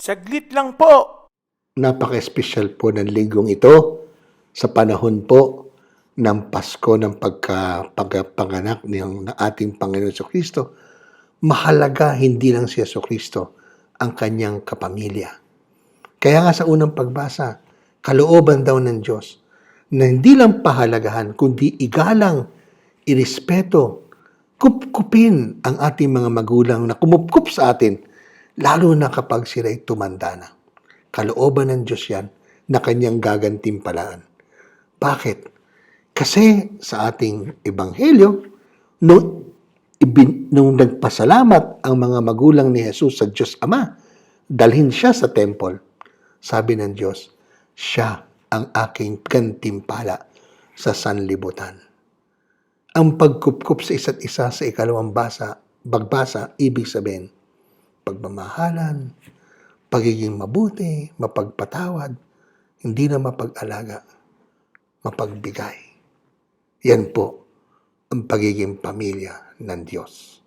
Saglit lang po. Napaka-espesyal po ng linggong ito sa panahon po ng Pasko ng pagka, pagkapanganak ng ng ating Panginoon sa Kristo. Mahalaga hindi lang si Yeso Kristo ang kanyang kapamilya. Kaya nga sa unang pagbasa, kalooban daw ng Diyos na hindi lang pahalagahan, kundi igalang, irespeto, kupkupin ang ating mga magulang na kumupkup sa atin, lalo na kapag sila'y tumanda na. Kalooban ng Diyos yan na kanyang gagantimpalaan. Bakit? Kasi sa ating ebanghelyo, nung, ibin, nung nagpasalamat ang mga magulang ni Jesus sa Diyos Ama, dalhin siya sa temple. Sabi ng Diyos, siya ang aking gantimpala sa sanlibutan. Ang pagkupkup sa isa't isa sa ikalawang basa, bagbasa, ibig sabihin, pagmamahalan, pagiging mabuti, mapagpatawad, hindi na mapag-alaga, mapagbigay. Yan po ang pagiging pamilya ng Diyos.